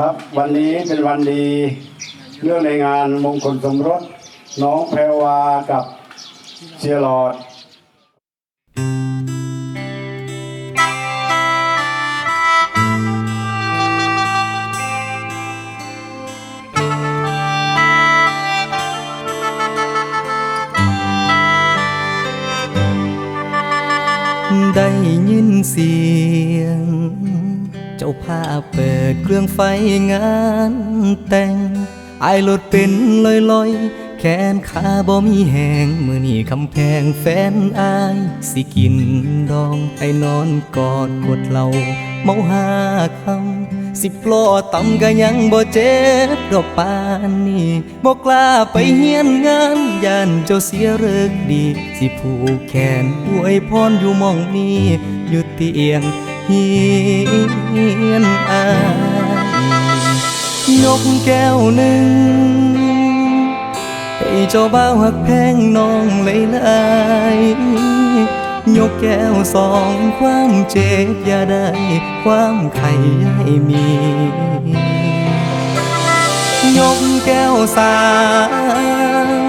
ครับวันนี้เป็นวันดีเรื่องในงานมงคลสมรส น้องแพรวากับเชียร์ลอดได้ยินเสีย เจ้าภาพเปิดเครื่องไฟงานแต่งไอายรถเป็นลอยลอยๆแขนขาบ่มีแหงมือนี่คำแพงแฟนอายสิกินดองไอ้นอนกอดกดเหล่าเมาหาคำสิบล้อต่ำก็ยังบ่เจ็บดอกปานนี่บ่กล้าไปเฮียนงานย่านเจ้าเสียเลิกดี สิผูกแขนอวยพรอยู่มองนี้อยู่เตียง ฮียนอายยกแก้วหนึ่งให้เจ้าบ่าวหักแพงน้องเลยลายยกแก้วสองความเจ็บอย่าได้ ความไข่ย่าให้มี ยกแก้วสา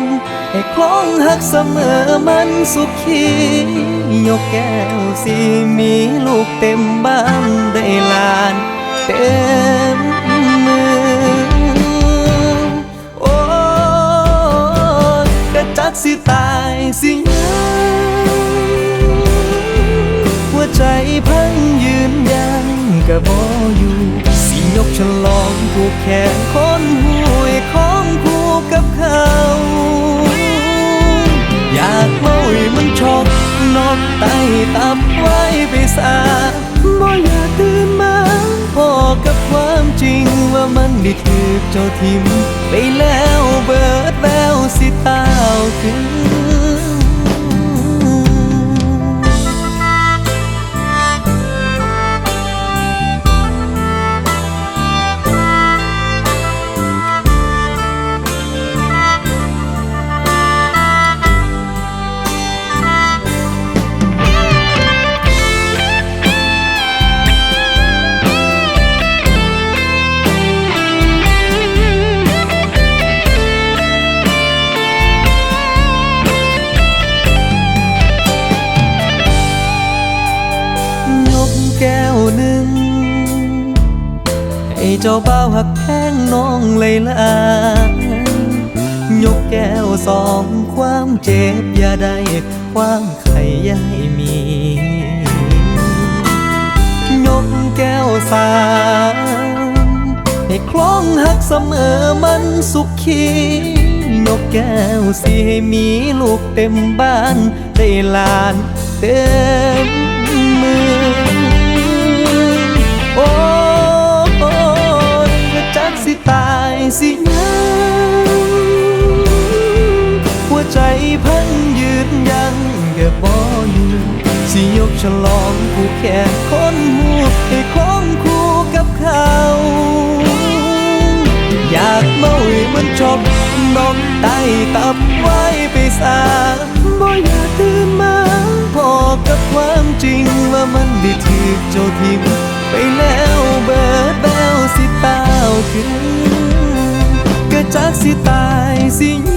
ม ให้คล้องหักเสมอมันสุขียกแก้วสีมีลูกเต็มบ้านได้ลานเต็มมือโอ้กระจักสิตายสิยังหัวใจพังยืนยันกะบออยู่สิยกฉลองผูกแขนคนห่วยของคู่กับเขาากเมาให้มันชอบนอกไตตับไว้ไปซาบ่อยากตื่นมาพอกับความจริงว่ามันได้ถือเจ้าทิมไปแล้วเบอร์ เจ้าบ่าวหักแพงน้องเลยลายกแก้วสองความเจ็บอย่าได้ ความไข่ย่าให้มี ยกแก้วสามให้คล้องหักเสมอมันสุขขี ยกแก้วสีให้มีลูกเต็มบ้าน ได้ลานเต็ม ลองผู้แค่คนหูให้ของคู่กับเขา อยากเมาให้มันจบนอกไตตับไว้ไปสาบ่อยากตื่นมาพอกับความจริงว่ามันได้ถูกเจ้าทิมไปแล้วเบิดแล้วสิตาวคือกระจักสิตายสิย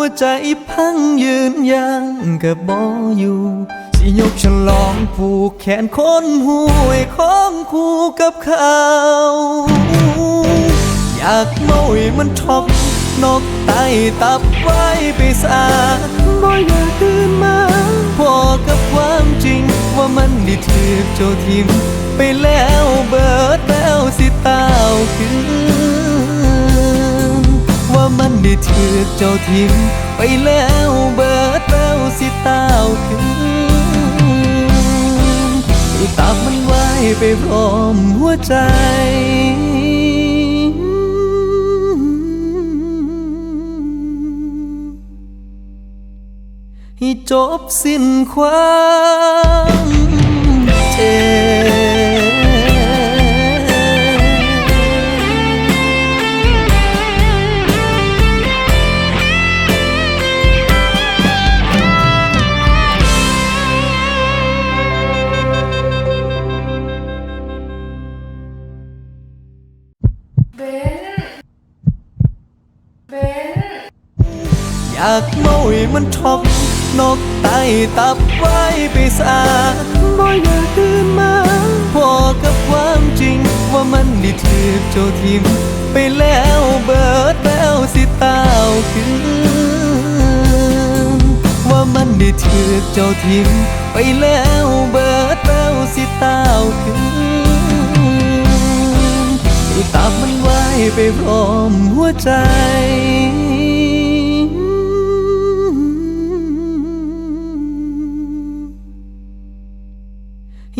วใจพังยืนยังกับบออยู่สิยกฉลองผูกแขนคนห่วยของคู่กับเขาอยากเมาให้มันช็อกนกไตตับไว้ไปสาบ่อยากตื่นมาพอกับความจริงว่ามันได้ถูกเจ้าทิมไปแล้วเบิดแล้วสิตาวคืนว่า มันได้ถูกเจ้าทิมไปแล้วเบิดแล้วสิตาวคืนให้ตับมันไว้ไปพร้อมหัวใจให้จบสิ้นความากเมาให้มันช็อกนกไตตับไว้ไปสาบ่อยากตื่นมาพอกับความจริง ว่ามันได้ถือเจ้าทิมไปแล้วเบิดแล้วสิตาวคืนว่ามันได้ถือเจ้าทิมไปแล้วเบิดแล้วสิตาวคืนให้ตับมันไว้ไปพร้อมหัวใจ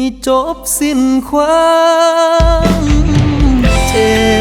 ให้จบสิ้นความเจ็บ